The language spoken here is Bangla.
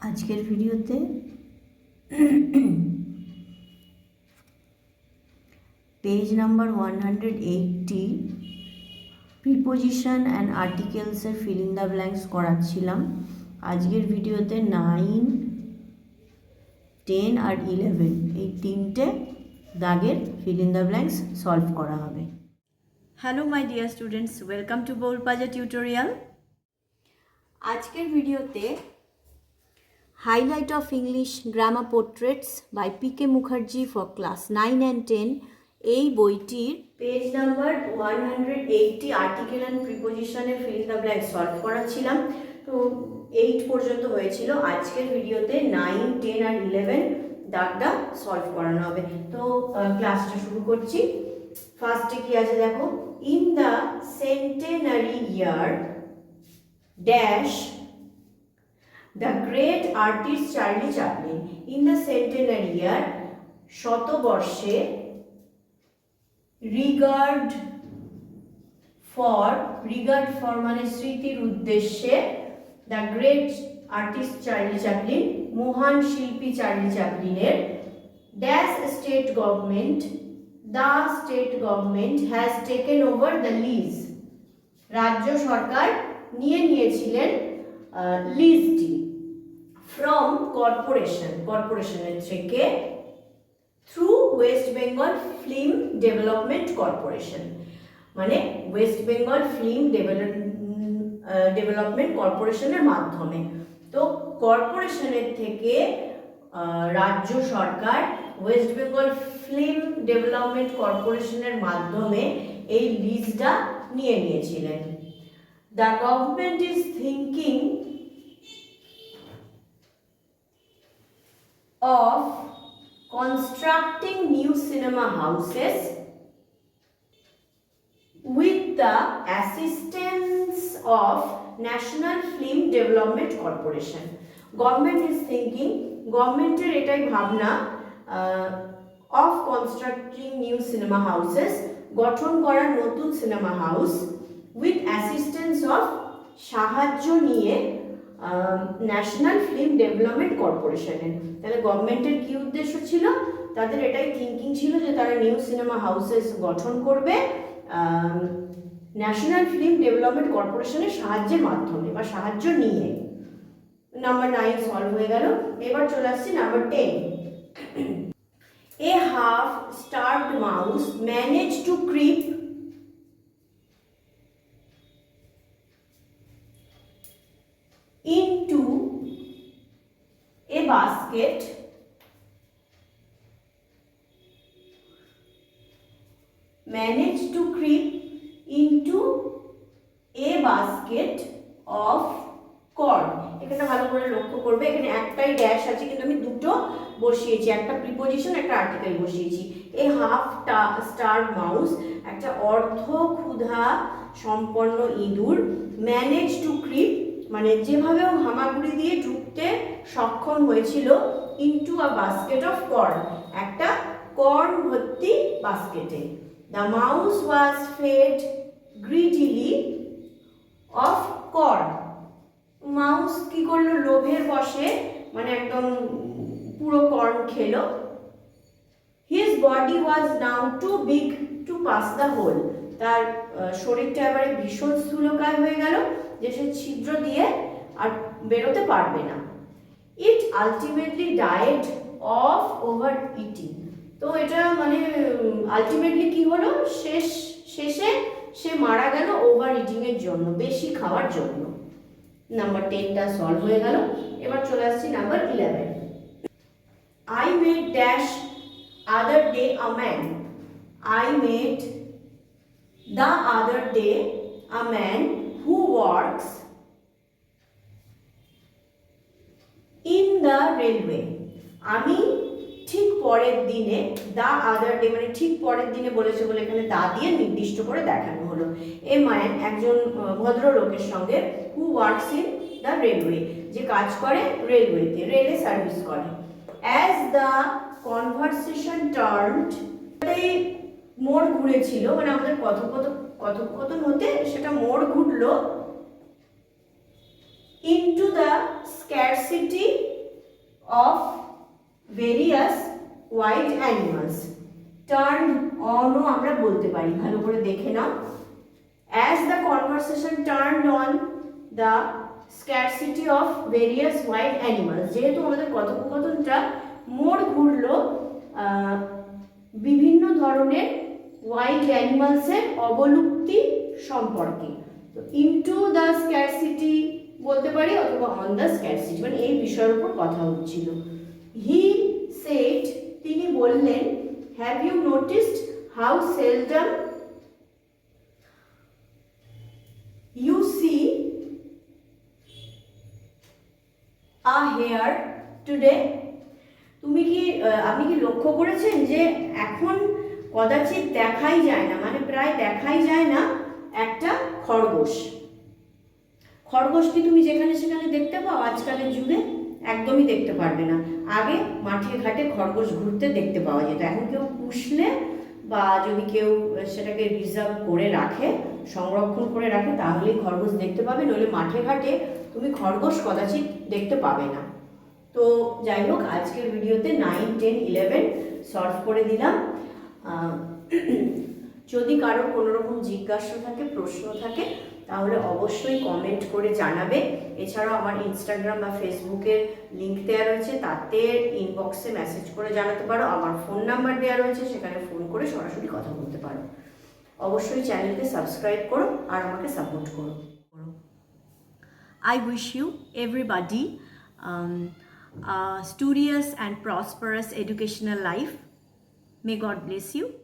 আজকের ভিডিওতে page number one hundred eighty preposition and আর্টিকেলসের fill in the blanks করাচ্ছিলাম। আজকের ভিডিওতে নাইন টেন আর ইলেভেন এই তিনটে দাগের fill in the blanks solve করা হবে। Hello my dear students welcome to বৌলপাজা tutorial আজকের ভিডিওতে highlight of English grammar portraits by P K Mukherjee for class nine and ten এই বইটির page number one hundred eighty article and প্রিপোজিশনের fill the blank solve করাচ্ছিলাম তো এইট পর্যন্ত হয়েছিল। আজকের ভিডিওতে নাইন টেন আর ইলেভেন দাগটা সলভ করানো হবে। তো ক্লাসটা শুরু করছি। ফার্স্টে কি আছে দেখো? In the centenary year dash the great artist Charlie Chaplin in the centenary year শতবর্ষে রিগার্ড ফর রিগার্ড ফর মানে স্মৃতির উদ্দেশ্যে the great artist Charlie Chaplin মহান শিল্পী Charlie চ্যাপলিনের dash state government the state government has taken over the lease রাজ্য সরকার নিয়ে নিয়েছিলেন লিজটি কর্পোরেশন, কর্পোরেশনের থেকে through West Bengal film development corporation মানে ওয়েস্ট বেঙ্গল ফিল্ম ডেভেলপমেন্ট কর্পোরেশনের মাধ্যমে। তো কর্পোরেশনের থেকে রাজ্য সরকার ওয়েস্ট বেঙ্গল ফিল্ম ডেভেলপমেন্ট কর্পোরেশনের মাধ্যমে এই লিজটা নিয়ে নিয়েছিলেন। The government is thinking of constructing new cinema houses with the assistance of National Film Development Corporation. Government is thinking, গভর্নমেন্টের এটাই ভাবনা of constructing new cinema houses গঠন করা নতুন cinema house with assistance of সাহায্য নিয়ে ন্যাশনাল ফিল্ম ডেভেলপমেন্ট কর্পোরেশনের তাহলে গভর্নমেন্টের কি উদ্দেশ্য ছিল? তাদের এটাই থিঙ্কিং ছিল যে তারা নিউ সিনেমা হাউসেস গঠন করবে ন্যাশনাল ফিল্ম ডেভেলপমেন্ট কর্পোরেশনের সাহায্যের মাধ্যমে বা সাহায্য নিয়ে। নাম্বার নাইন সলভ হয়ে গেল। এবার চলে আসছি number ten a half starved mouse manage to creep into a basket. Manage to creep into a basket of corn. এখানে ভালো করে লক্ষ্য করবে, এখানে একটাই ড্যাশ আছে, কিন্তু আমি দুটো বসিয়েছি, একটা প্রিপোজিশন একটা আর্টিকেল বসিয়েছি। এই হাফ স্টার মাউস একটা অর্ধ ক্ষুধা সম্পন্ন ইঁদুর ম্যানেজ টু ক্রিপ মানে যেভাবে ও হামাগুড়ি দিয়ে ঢুকতে সক্ষম হয়েছিল into a basket of corn একটা কর্ন ভর্তি বাস্কেটে the mouse was fed greedily of corn mouse কি করল? লোভের বসে মানে একদম পুরো কর্ন খেলো। His body was now too big to pass the hole তার শরীরটা এবারে ভীষণ স্থূলকায় হয়ে গেল যে সে ছিদ্র দিয়ে আর বেরোতে পারবে না। It ultimately died of over eating তো এটা মানে আলটিমেটলি কি হলো? শেষ, শেষে সে মারা গেল ওভার ইটিংয়ের জন্য, বেশি খাওয়ার জন্য। নাম্বার টেনটা সলভ হয়ে গেল। এবার চলে আসছি number eleven I met dash other day a man I met the other day, a man who works in the railway. আমি ঠিক পরের দিনে দা আদার ডে মানে ঠিক পরের দিনে বলেছে বলে এখানে দা দিয়ে নির্দিষ্ট করে দেখানো হলো। এ ম্যান একজন ভদ্রলোকের সঙ্গে who works in the railway যে কাজ করে রেলওয়েতে রেলে সার্ভিস করে। অ্যাজ দ্য কনভারসেশন টার্নড মোড় ঘুরেছিল মানে আমাদের কথোপকথন কথোপকথন হতে সেটা মোড় ঘুরলো। Into the scarcity of various wild animals. Turned on ও আমরা বলতে পারি, ভালো করে দেখে নাও। As the conversation turned on, the scarcity of various white animals যেহেতু আমাদের কথোপকথনটা মোড় ঘুরলো বিভিন্ন ধরনের ওয়াইল্ড অ্যানিমালসের অবলুপ্তি সম্পর্কে। তো ইনটু দ্য স্ক্যারসিটি বলতে পারি অথবা অন দ্য স্ক্যারসিটি মানে এই বিষয়ের উপর কথা হচ্ছিল। হি সেট তিনি বললেন have you noticed how seldom you see a hare today তুমি কি আপনি কি লক্ষ্য করেছেন যে এখন কদাচিৎ দেখাই যায় না মানে প্রায় দেখাই যায় না একটা খরগোশ। খরগোশ কি তুমি যেখানে সেখানে দেখতে পাও, আজকালের যুগে একদমই দেখতে পারবে না। আগে মাঠে ঘাটে খরগোশ ঘুরতে দেখতে পাওয়া যেত। এখন কেউ পুষলে বা যদি কেউ সেটাকে রিজার্ভ করে রাখে, সংরক্ষণ করে রাখে, তাহলেই খরগোশ দেখতে পাবে। নইলে মাঠে ঘাটে তুমি খরগোশ কদাচিৎ দেখতে পাবে না। তো যাই হোক, আজকের ভিডিওতে নাইন টেন ইলেভেন সলভ করে দিলাম। যদি কারও কোনো রকম জিজ্ঞাসা থাকে প্রশ্ন থাকে তাহলে অবশ্যই কমেন্ট করে জানাবে। এছাড়াও আমার ইনস্টাগ্রাম বা ফেসবুকের লিঙ্ক দেওয়া রয়েছে তাতে ইনবক্সে মেসেজ করে জানাতে পারো। আমার ফোন নাম্বার দেওয়া রয়েছে সেখানে ফোন করে সরাসরি কথা বলতে পারো। অবশ্যই চ্যানেলকে সাবস্ক্রাইব করো আর আমাকে সাপোর্ট করো। You, everybody, um, a studious and prosperous educational life. May God bless you.